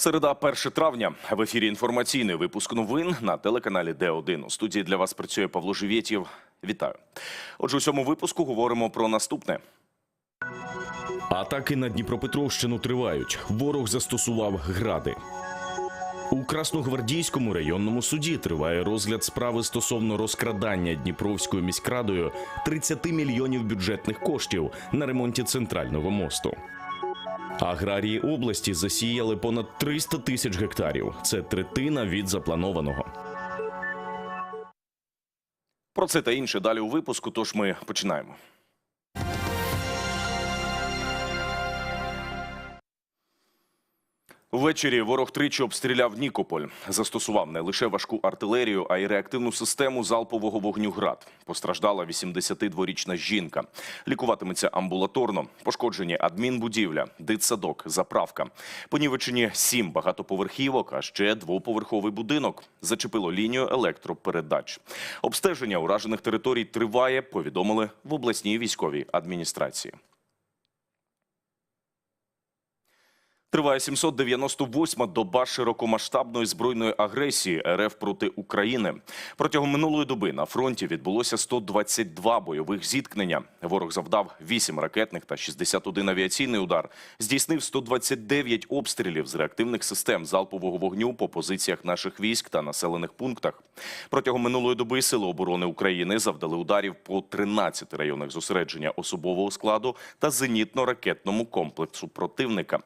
Середа, 1 травня. В ефірі інформаційний випуск новин на телеканалі Д1. У студії для вас працює Павло Живєтєв. Вітаю. Отже, у цьому випуску говоримо про наступне. Атаки на Дніпропетровщину тривають. Ворог застосував гради. У Красногвардійському районному суді триває розгляд справи стосовно розкрадання Дніпровською міськрадою 30 мільйонів бюджетних коштів на ремонті центрального мосту. Аграрії області засіяли понад 300 тисяч гектарів. Це третина від запланованого. Про це та інше далі у випуску. Тож ми починаємо. Ввечері ворог тричі обстріляв Нікополь. Застосував не лише важку артилерію, а й реактивну систему залпового вогню «Град». Постраждала 82-річна жінка. Лікуватиметься амбулаторно. Пошкоджені адмінбудівля, дитсадок, заправка. Понівечені сім багатоповерхівок, а ще двоповерховий будинок. Зачепило лінію електропередач. Обстеження уражених територій триває, повідомили в обласній військовій адміністрації. Триває 798-ма доба широкомасштабної збройної агресії РФ проти України. Протягом минулої доби на фронті відбулося 122 бойових зіткнення. Ворог завдав 8 ракетних та 61 авіаційний удар. Здійснив 129 обстрілів з реактивних систем залпового вогню по позиціях наших військ та населених пунктах. Протягом минулої доби Сили оборони України завдали ударів по 13 районах зосередження особового складу та зенітно-ракетному комплексу противника.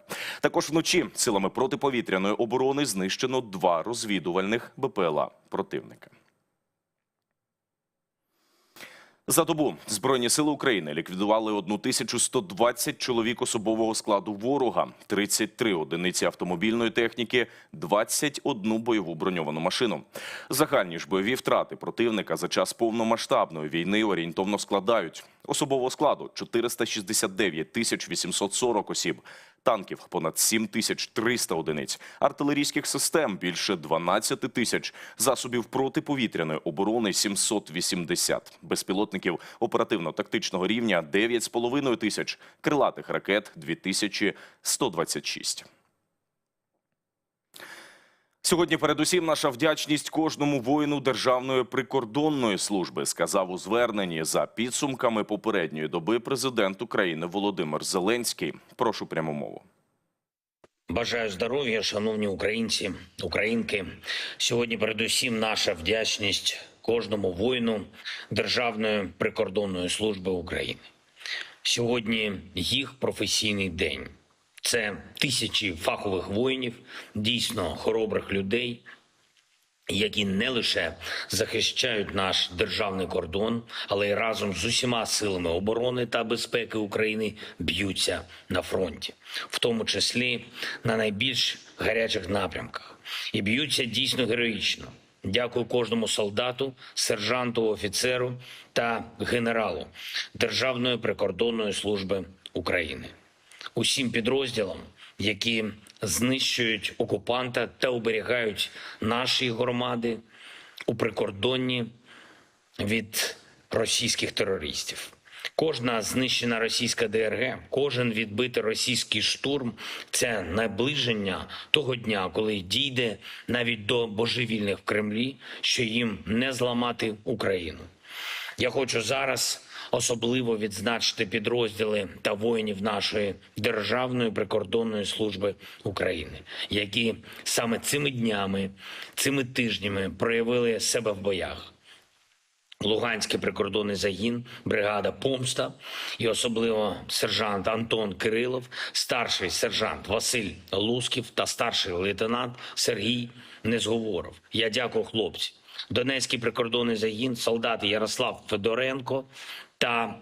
Також вночі силами протиповітряної оборони знищено два розвідувальних БПЛА противника. За добу Збройні сили України ліквідували 1120 чоловік особового складу ворога, 33 одиниці автомобільної техніки, 21 бойову броньовану машину. Загальні ж бойові втрати противника за час повномасштабної війни орієнтовно складають особового складу 469 тисяч 840 осіб, танків понад 7 тисяч 300 одиниць, артилерійських систем більше 12 тисяч, засобів протиповітряної оборони 780, безпілотників оперативно-тактичного рівня 9,5 тисяч, крилатих ракет 2126. Сьогодні, передусім, наша вдячність кожному воїну Державної прикордонної служби сказав у зверненні за підсумками попередньої доби президент України Володимир Зеленський. Прошу пряму мову. Бажаю здоров'я, шановні українці, українки. Сьогодні, передусім, наша вдячність кожному воїну Державної прикордонної служби України. Сьогодні їх професійний день. Це тисячі фахових воїнів, дійсно хоробрих людей, які не лише захищають наш державний кордон, але й разом з усіма силами оборони та безпеки України б'ються на фронті, в тому числі на найбільш гарячих напрямках, і б'ються дійсно героїчно. Дякую кожному солдату, сержанту, офіцеру та генералу Державної прикордонної служби України, усім підрозділам, які знищують окупанта та оберігають наші громади у прикордонні від російських терористів. Кожна знищена російська ДРГ, кожен відбитий російський штурм це наближення того дня, коли дійде навіть до божевільних в Кремлі, що їм не зламати Україну. Я хочу зараз особливо відзначити підрозділи та воїнів нашої Державної прикордонної служби України, які саме цими днями, цими тижнями проявили себе в боях. Луганський прикордонний загін, бригада Помста і особливо сержант Антон Кирилов, старший сержант Василь Лусків та старший лейтенант Сергій Незговоров. Я дякую хлопці. Донецький прикордонний загін, солдати Ярослав Федоренко та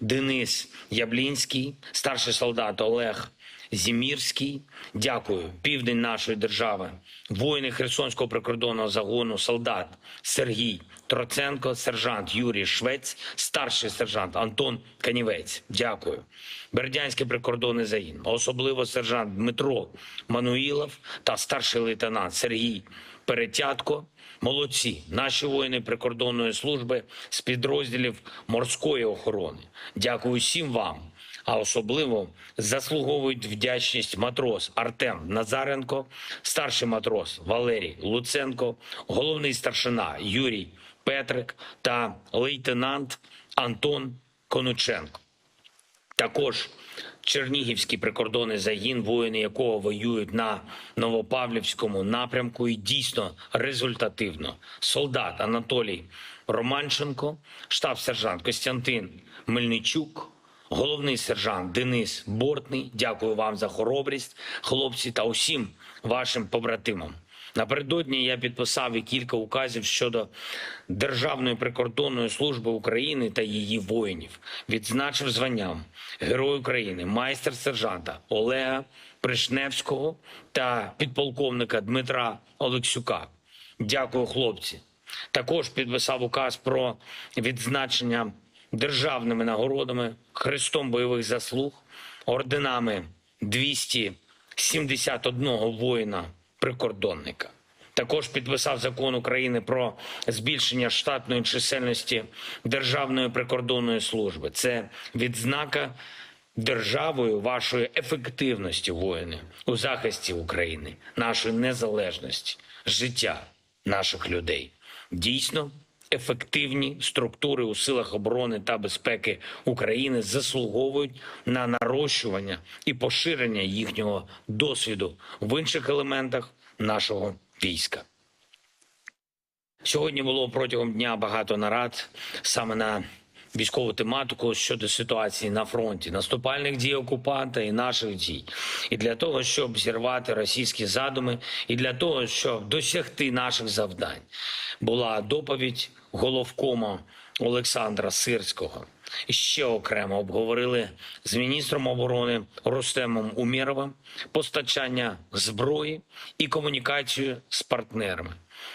Денис Яблінський, старший солдат Олег Зімірський. Дякую. Південь нашої держави. Воїни Херсонського прикордонного загону, солдат Сергій Троценко, сержант Юрій Швець, старший сержант Антон Канівець. Дякую. Бердянський прикордонний загін, особливо сержант Дмитро Мануїлов та старший лейтенант Сергій Перетятко. Молодці, наші воїни прикордонної служби з підрозділів морської охорони. Дякую всім вам А особливо заслуговують вдячність матрос Артем Назаренко, старший матрос Валерій Луценко, головний старшина Юрій Петрик та лейтенант Антон Конученко. Також Чернігівський прикордонний загін, воїни якого воюють на Новопавлівському напрямку, і дійсно результативно. Солдат Анатолій Романченко, штаб-сержант Костянтин Мельничук, головний сержант Денис Бортний. Дякую вам за хоробрість, хлопці, та усім вашим побратимам. Напередодні я підписав і кілька указів щодо Державної прикордонної служби України та її воїнів. Відзначив званням Герой України, майстер сержанта Олега Пришневського та підполковника Дмитра Олексюка. Дякую, хлопці. Також підписав указ про відзначення державними нагородами, хрестом бойових заслуг, орденами 271 воїна прикордонника. Також підписав закон України про збільшення штатної чисельності Державної прикордонної служби. Це відзнака державою вашої ефективності, воїни, у захисті України, нашої незалежності, життя наших людей. Дійсно, ефективні структури у силах оборони та безпеки України заслуговують на нарощування і поширення їхнього досвіду в інших елементах нашого війська. Сьогодні було протягом дня багато нарад саме на військову тематику щодо ситуації на фронті, наступальних дій окупанта і наших дій. І для того, щоб зірвати російські задуми, і для того, щоб досягти наших завдань, була доповідь головкома Олександра Сирського. Ще окремо обговорили з міністром оборони Рустемом Умєровим постачання зброї і комунікацію з партнерами.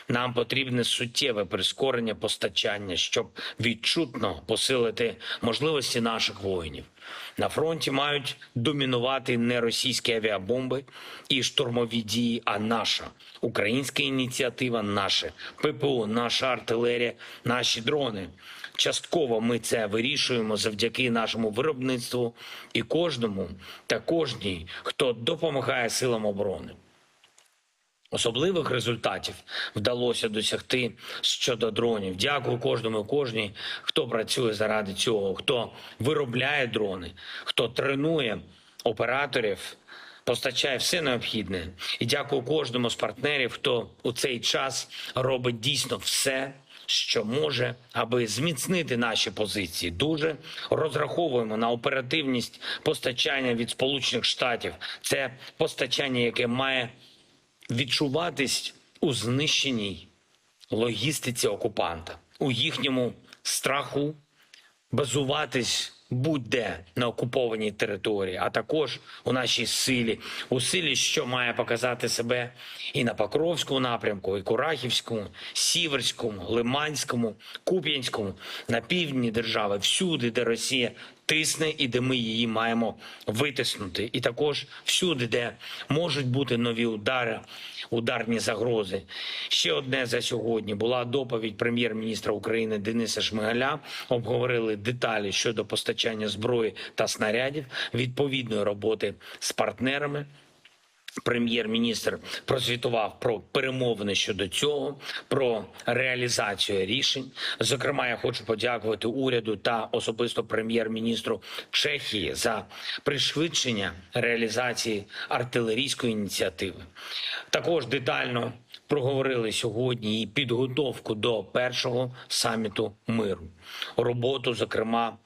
Нам потрібне суттєве прискорення постачання, щоб відчутно посилити можливості наших воїнів. На фронті мають домінувати не російські авіабомби і штурмові дії, а наша українська ініціатива, наше ППО, наша артилерія, наші дрони. Частково ми це вирішуємо завдяки нашому виробництву і кожному та кожній, хто допомагає силам оборони. Особливих результатів вдалося досягти щодо дронів. Дякую кожному кожній, хто працює заради цього, хто виробляє дрони, хто тренує операторів, постачає все необхідне. І дякую кожному з партнерів, хто у цей час робить дійсно все. Що може, аби зміцнити наші позиції, дуже розраховуємо на оперативність постачання від Сполучених Штатів. Це постачання, яке має відчуватись у знищеній логістиці окупанта, у їхньому страху базуватись будь-де на окупованій території, а також у нашій силі, у силі, що має показати себе і на Покровському напрямку, і Курахівському, Сіверському, Лиманському, Куп'янському, на півдні держави, всюди, де Росія тисне і де ми її маємо витиснути, і також всюди, де можуть бути нові удари, ударні загрози. Ще одне за сьогодні була доповідь прем'єр-міністра України Дениса Шмигаля. Обговорили деталі щодо постачання зброї та снарядів, відповідної роботи з партнерами. Прем'єр-міністр прозвітував про перемовини щодо цього, про реалізацію рішень. Зокрема, я хочу подякувати уряду та особисто прем'єр-міністру Чехії за пришвидшення реалізації артилерійської ініціативи. Також детально проговорили сьогодні і підготовку до першого саміту миру, роботу, зокрема,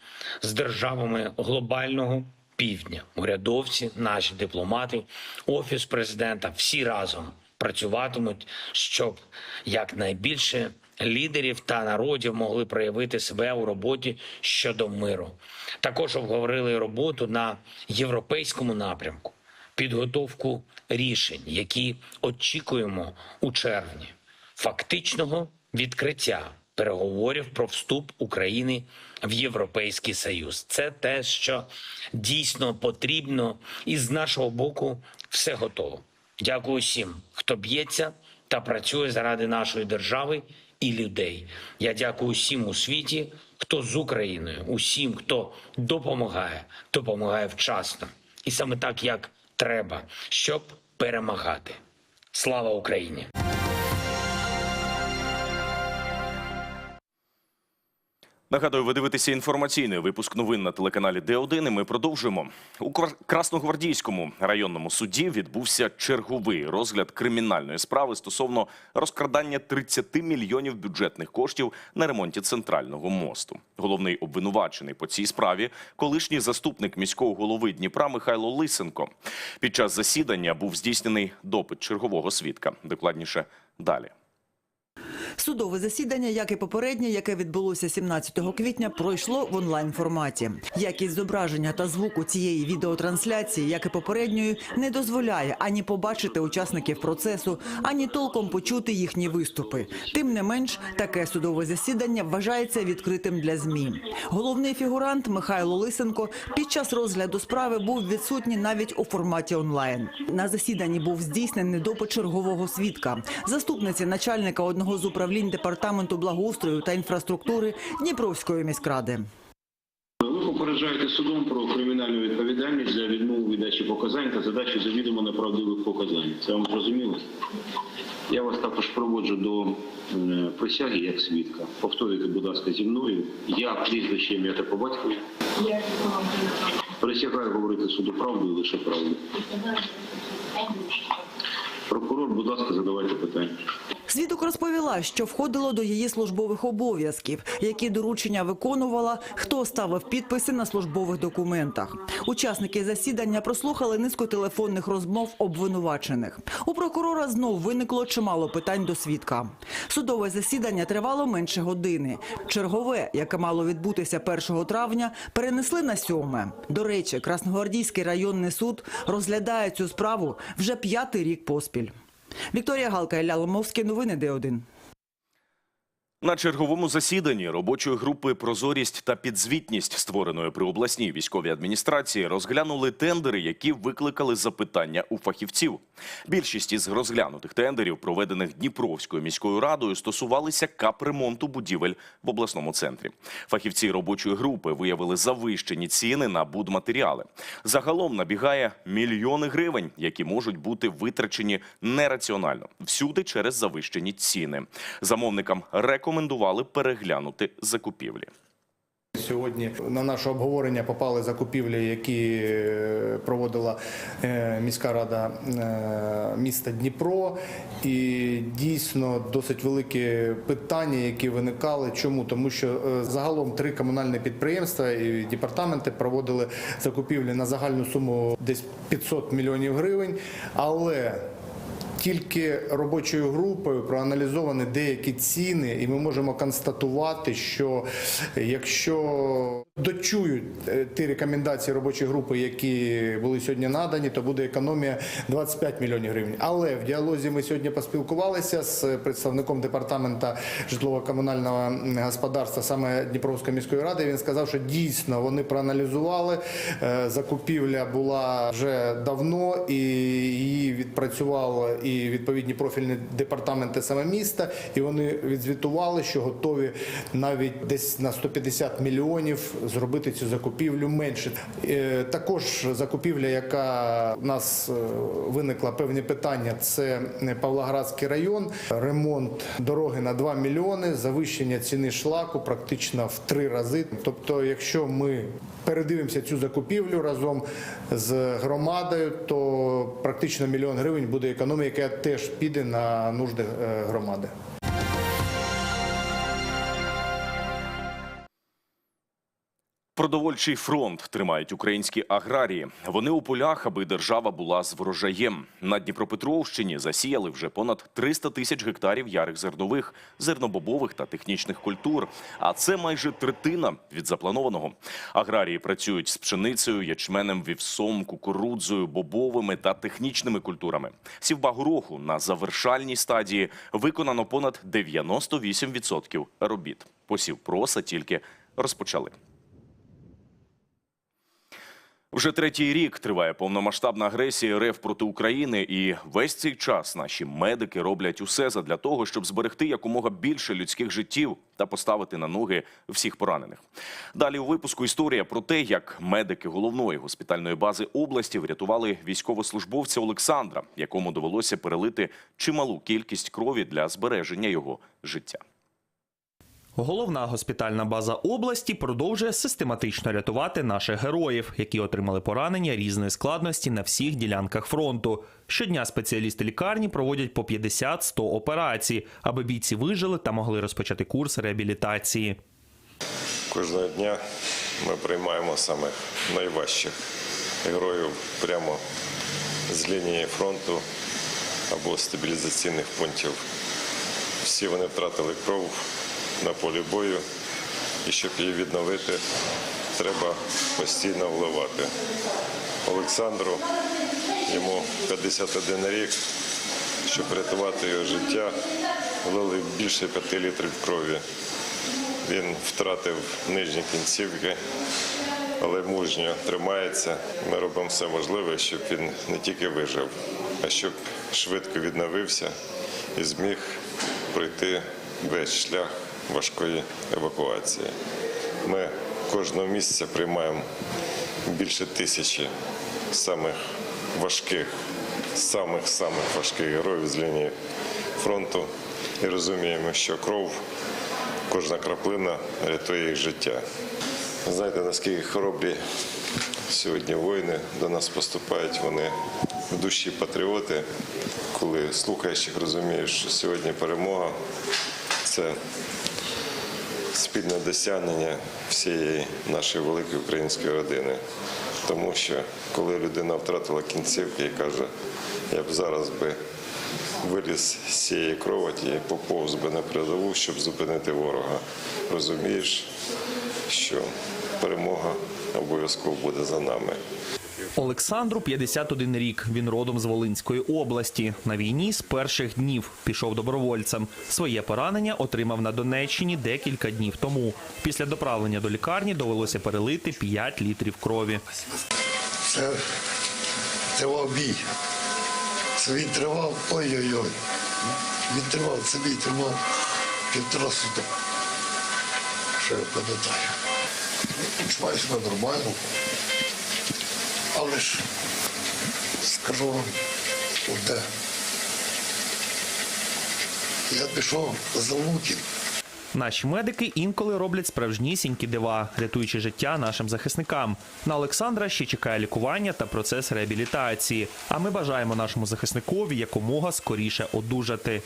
з державами глобального півдня, урядовці, наші дипломати, офіс президента всі разом працюватимуть, щоб якнайбільше лідерів та народів могли проявити себе у роботі щодо миру. Також обговорили роботу на європейському напрямку, підготовку рішень, які очікуємо у червні, фактичного відкриття переговорів про вступ України в Європейський Союз. Це те, що дійсно потрібно, і з нашого боку все готово. Дякую всім, хто б'ється та працює заради нашої держави і людей. Я дякую усім у світі, хто з Україною, усім, хто допомагає, допомагає вчасно. І саме так, як треба, щоб перемагати. Слава Україні! Нагадую, ви дивитеся інформаційний випуск новин на телеканалі Д1, і ми продовжуємо. У Красногвардійському районному суді відбувся черговий розгляд кримінальної справи стосовно розкрадання 30 мільйонів бюджетних коштів на ремонті центрального мосту. Головний обвинувачений по цій справі колишній заступник міського голови Дніпра Михайло Лисенко. Під час засідання був здійснений допит чергового свідка. Докладніше далі. Судове засідання, як і попереднє, яке відбулося 17 квітня, пройшло в онлайн форматі. Якість зображення та звуку цієї відеотрансляції, як і попередньої, не дозволяє ані побачити учасників процесу, ані толком почути їхні виступи. Тим не менш, таке судове засідання вважається відкритим для змі. Головний фігурант Михайло Лисенко під час розгляду справи був відсутній навіть у форматі онлайн. На засіданні був здійснений допит чергового свідка, заступниці начальника одного з управлінь департаменту благоустрою та інфраструктури Дніпровської міськради. Ви попереджаєте судом про кримінальну відповідальність за відмову від дачі показань та задачу завідомо неправдивих показань. Це вам зрозуміло? Я вас також проводжу до е, присяги як свідка. Повторюйте, будь ласка, зі мною. Я прізвище ім'я та по батькові. Присягаю говорити суду правду і лише правду. Прокурор, будь ласка, задавайте питання. Свідок розповіла, що входило до її службових обов'язків, які доручення виконувала, хто ставив підписи на службових документах. Учасники засідання прослухали низку телефонних розмов обвинувачених. У прокурора знов виникло чимало питань до свідка. Судове засідання тривало менше години. Чергове, яке мало відбутися 1 травня, перенесли на 7. До речі, Красногвардійський районний суд розглядає цю справу вже п'ятий рік поспіль. Вікторія Галка, Ілля Ломовський, новини Д1. На черговому засіданні робочої групи Прозорість та підзвітність, створеної при обласній військовій адміністрації, розглянули тендери, які викликали запитання у фахівців. Більшість із розглянутих тендерів, проведених Дніпровською міською радою, стосувалися капремонту будівель в обласному центрі. Фахівці робочої групи виявили завищені ціни на будматеріали. Загалом набігає мільйони гривень, які можуть бути витрачені нераціонально всюди через завищені ціни. Замовникам рекомендували переглянути закупівлі. Сьогодні на наше обговорення попали закупівлі, які е, проводила е, міська рада е, міста Дніпро, і дійсно досить великі питання, які виникали. Чому тому, що загалом три комунальні підприємства і департаменти проводили закупівлі на загальну суму десь 500 мільйонів гривень, але тільки робочою групою проаналізовані деякі ціни, і ми можемо констатувати, що якщо дочують е, ті рекомендації робочої групи, які були сьогодні надані, то буде економія 25 мільйонів гривень. Але в діалозі ми сьогодні поспілкувалися з представником департамента житлово-комунального господарства саме Дніпровської міської ради. Він сказав, що дійсно вони проаналізували. Е, Закупівля була вже давно і її відпрацювали і відповідні профільні департаменти саме міста, і вони відзвітували, що готові навіть десь на 150 мільйонів зробити цю закупівлю менше. Е, Також закупівля, яка в нас е, виникла певні питання, це Павлоградський район, ремонт дороги на 2 мільйони, завищення ціни шлаку практично в три рази. Тобто, якщо ми передивимося цю закупівлю разом з громадою, то практично мільйон гривень буде економія, яка теж піде на нужди е, громади. Продовольчий фронт тримають українські аграрії. Вони у полях, аби держава була з врожаєм. На Дніпропетровщині засіяли вже понад 300 тисяч гектарів ярих зернових, зернобобових та технічних культур. А це майже третина від запланованого. Аграрії працюють з пшеницею, ячменем, вівсом, кукурудзою, бобовими та технічними культурами. Сівба гороху на завершальній стадії виконано понад 98% робіт. Посів проса тільки розпочали. Вже третій рік триває повномасштабна агресія РФ проти України, і весь цей час наші медики роблять усе задля того, щоб зберегти якомога більше людських життів та поставити на ноги всіх поранених. Далі у випуску історія про те, як медики головної госпітальної бази області врятували військовослужбовця Олександра, якому довелося перелити чималу кількість крові для збереження його життя. Головна госпітальна база області продовжує систематично рятувати наших героїв, які отримали поранення різної складності на всіх ділянках фронту. Щодня спеціалісти лікарні проводять по 50-100 операцій, аби бійці вижили та могли розпочати курс реабілітації. Кожного дня ми приймаємо самих найважчих героїв прямо з лінії фронту або стабілізаційних пунктів. Всі вони втратили кров на полі бою, і щоб її відновити, треба постійно вливати. Олександру йому 51 рік. Щоб рятувати його життя, влили більше 5 літрів крові. Він втратив нижні кінцівки, але мужньо тримається. Ми робимо все можливе, щоб він не тільки вижив, а щоб швидко відновився і зміг пройти весь шлях важкої евакуації. Ми кожного місяця приймаємо більше тисячі самих важких, самих самих важких героїв з лінії фронту і розуміємо, що кров кожна краплина рятує їх життя. Знаєте, наскільки хоробрі сьогодні воїни до нас поступають, вони в душі патріоти, коли слухаєш їх, розумієш, що сьогодні перемога це спільне досягнення всієї нашої великої української родини. Тому що коли людина втратила кінцівки і каже, я б зараз би виліз з цієї кроваті і поповз би на передову, щоб зупинити ворога. Розумієш, що перемога обов'язково буде за нами. Олександру 51 рік. Він родом з Волинської області. На війні з перших днів пішов добровольцем. Своє поранення отримав на Донеччині декілька днів тому. Після доправлення до лікарні довелося перелити 5 літрів крові. Це тривав бій. Це він тривав, ой-ой-ой. Він тривав, це бій тривав півтора суток. Що я пам'ятаю. Себе нормально. Але скажу вам одне. Я пішов за луків. Наші медики інколи роблять справжнісінькі дива, рятуючи життя нашим захисникам. На Олександра ще чекає лікування та процес реабілітації. А ми бажаємо нашому захисникові якомога скоріше одужати.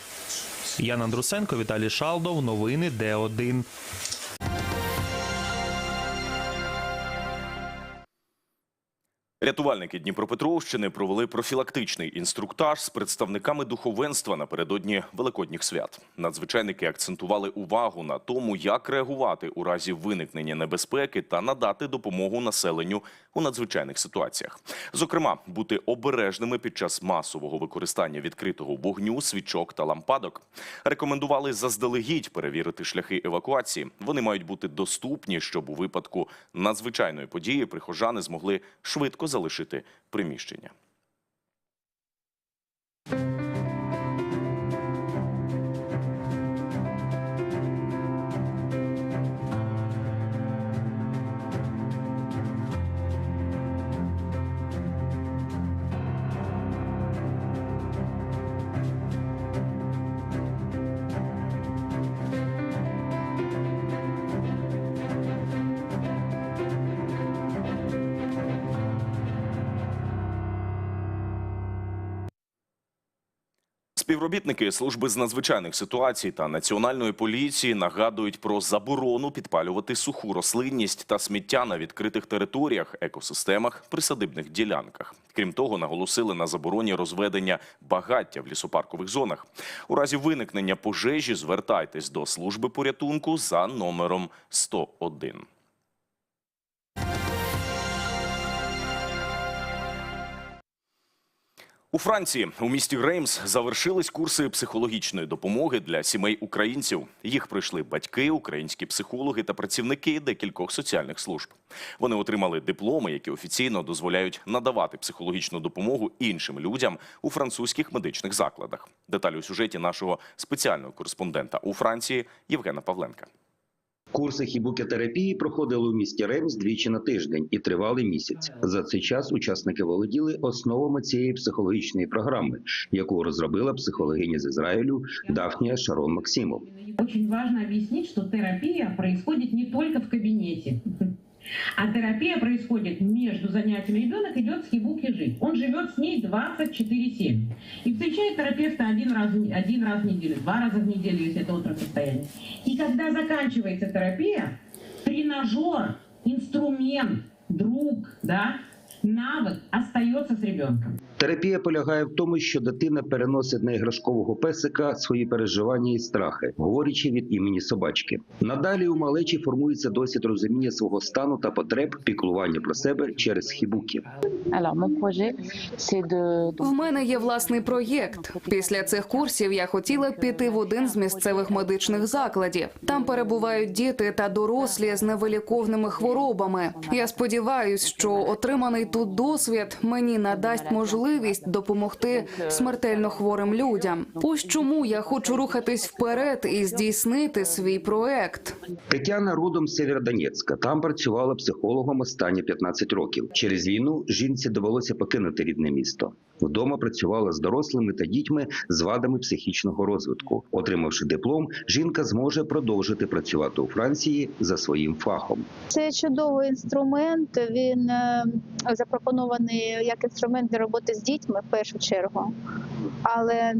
Ян Андрусенко, Віталій Шалдов. Новини Д1. Рятувальники Дніпропетровщини провели профілактичний інструктаж з представниками духовенства напередодні великодніх свят. Надзвичайники акцентували увагу на тому, як реагувати у разі виникнення небезпеки та надати допомогу населенню у надзвичайних ситуаціях. Зокрема, бути обережними під час масового використання відкритого вогню, свічок та лампадок. Рекомендували заздалегідь перевірити шляхи евакуації. Вони мають бути доступні, щоб у випадку надзвичайної події прихожани змогли швидко залишити приміщення. Співробітники служби з надзвичайних ситуацій та національної поліції нагадують про заборону підпалювати суху рослинність та сміття на відкритих територіях, екосистемах, присадибних ділянках. Крім того, наголосили на забороні розведення багаття в лісопаркових зонах. У разі виникнення пожежі звертайтесь до служби порятунку за номером 101. У Франції у місті Реймс завершились курси психологічної допомоги для сімей українців. Їх пройшли батьки, українські психологи та працівники декількох соціальних служб. Вони отримали дипломи, які офіційно дозволяють надавати психологічну допомогу іншим людям у французьких медичних закладах. Деталі у сюжеті нашого спеціального кореспондента у Франції Євгена Павленка. Курси хібукетерапії проходили у місті Ремс двічі на тиждень і тривали місяць. За цей час учасники володіли основами цієї психологічної програми, яку розробила психологиня з Ізраїлю Дафнія Шарон Максимов. Очень важливо об'яснити, що терапія відбувається не только в кабинете. А терапия происходит между занятиями. Ребенок идет с хибуки жить. Он живет с ней 24-7. И встречает терапевта один раз, один раз в неделю, два раза в неделю, если это острое состояние. И когда заканчивается терапия, тренажер, инструмент, друг, да, навык остается с ребенком. Терапія полягає в тому, що дитина переносить на іграшкового песика свої переживання і страхи, говорячи від імені собачки. Надалі у малечі формується досвід розуміння свого стану та потреб, піклування про себе через хібуки. В мене є власний проєкт. Після цих курсів я хотіла піти в один з місцевих медичних закладів. Там перебувають діти та дорослі з невиліковними хворобами. Я сподіваюся, що отриманий тут досвід мені надасть можливість допомогти смертельно хворим людям. Ось чому я хочу рухатись вперед і здійснити свій проект. Тетяна родом з Сєвєродонецька. Там працювала психологом останні 15 років. Через війну жінці довелося покинути рідне місто. Вдома працювала з дорослими та дітьми з вадами психічного розвитку. Отримавши диплом, жінка зможе продовжити працювати у Франції за своїм фахом. Це чудовий інструмент. Він е, запропонований як інструмент для роботи з дітьми в першу чергу. Але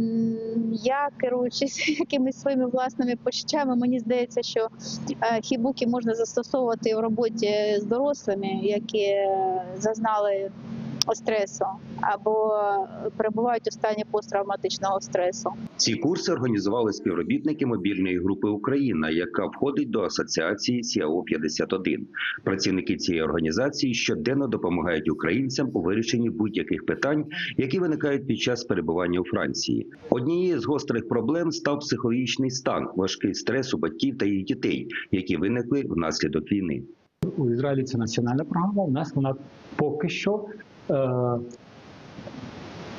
я керуючись якимись своїми власними почуттями, мені здається, що е, хібуки можна застосовувати в роботі з дорослими, які е, зазнали стресу або перебувають у стані посттравматичного стресу. Ці курси організували співробітники мобільної групи Україна, яка входить до асоціації СІАО 51 Працівники цієї організації щоденно допомагають українцям у вирішенні будь-яких питань, які виникають під час перебування у Франції. Однією з гострих проблем став психологічний стан, важкий стрес у батьків та їх дітей, які виникли внаслідок війни. У Ізраїлі це національна програма. У нас вона поки що е,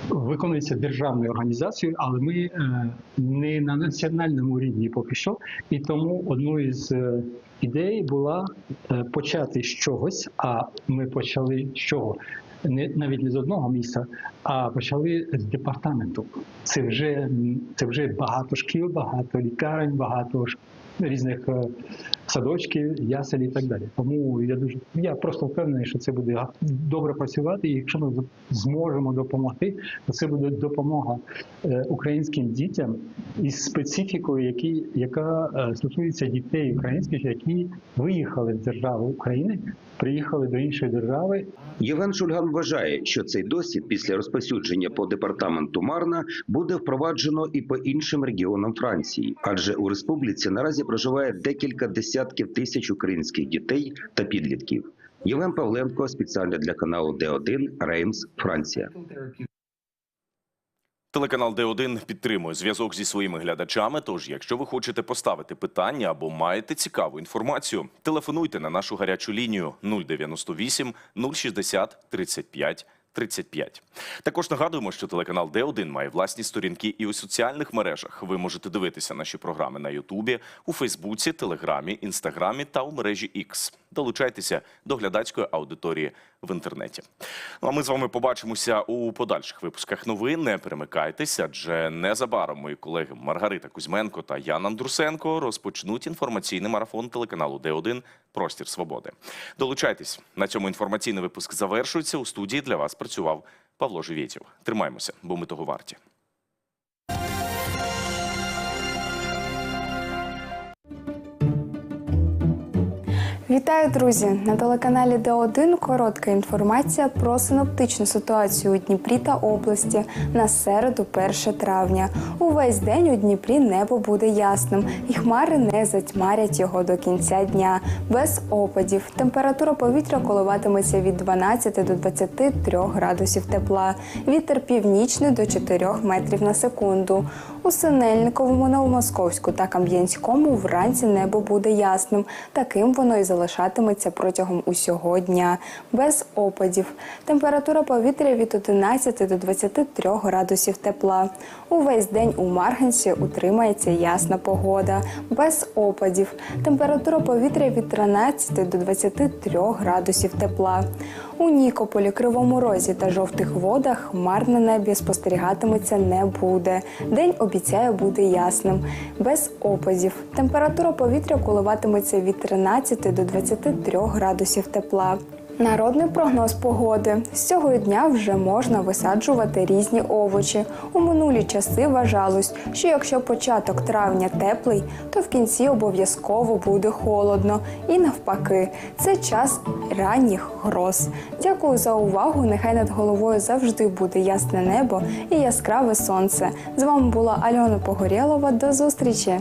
виконується державною організацією, але ми е, не на національному рівні поки що. І тому одною із е, ідей була е, почати з чогось. А ми почали з чого? Не навіть не з одного місця, а почали з департаменту. Це вже це вже багато шкіл, багато лікарень, багато різних садочків, ясель і так далі. Тому я дуже я просто впевнений, що це буде добре працювати. І якщо ми зможемо допомогти, то це буде допомога е, українським дітям із специфікою, які, яка е, стосується дітей українських, які виїхали з держави України, приїхали до іншої держави Євген Шульган вважає, що цей досвід після розповсюдження по департаменту Марна буде впроваджено і по іншим регіонам Франції, адже у республіці наразі проживає декілька десятків тисяч українських дітей та підлітків. Євген Павленко спеціально для каналу Д1 Реймс, Франція. Телеканал Д1 підтримує зв'язок зі своїми глядачами. Тож, якщо ви хочете поставити питання або маєте цікаву інформацію, телефонуйте на нашу гарячу лінію 098 060 35 35. Також нагадуємо, що телеканал Д1 має власні сторінки і у соціальних мережах. Ви можете дивитися наші програми на Ютубі, у Фейсбуці, Телеграмі, Інстаграмі та у мережі X. Долучайтеся до глядацької аудиторії в інтернеті. Ну а ми з вами побачимося у подальших випусках новин. Не перемикайтеся, адже незабаром мої колеги Маргарита Кузьменко та Ян Андрусенко розпочнуть інформаційний марафон телеканалу Д1 Простір Свободи. Долучайтесь на цьому інформаційний випуск завершується. У студії для вас працював Павло Живєтєв. Тримаємося, бо ми того варті. Вітаю, друзі! На телеканалі Д1 коротка інформація про синоптичну ситуацію у Дніпрі та області на середу, 1 травня. Увесь день у Дніпрі небо буде ясним, і хмари не затьмарять його до кінця дня. Без опадів. Температура повітря коливатиметься від 12 до 23 градусів тепла. Вітер північний до 4 метрів на секунду. У Синельниковому, Новомосковську та Кам'янському вранці небо буде ясним. Таким воно і залишатиметься протягом усього дня. Без опадів. Температура повітря від 11 до 23 градусів тепла. Увесь день у Марганці утримається ясна погода. Без опадів. Температура повітря від 13 до 23 градусів тепла. У Нікополі, Кривому Розі та жовтих водах хмар на небі спостерігатиметься не буде. День обіцяє бути ясним, без опадів. Температура повітря коливатиметься від 13 до 23 градусів тепла. Народний прогноз погоди з цього дня вже можна висаджувати різні овочі. У минулі часи вважалось, що якщо початок травня теплий, то в кінці обов'язково буде холодно. І навпаки, це час ранніх гроз. Дякую за увагу. Нехай над головою завжди буде ясне небо і яскраве сонце. З вами була Альона Погорєлова. До зустрічі!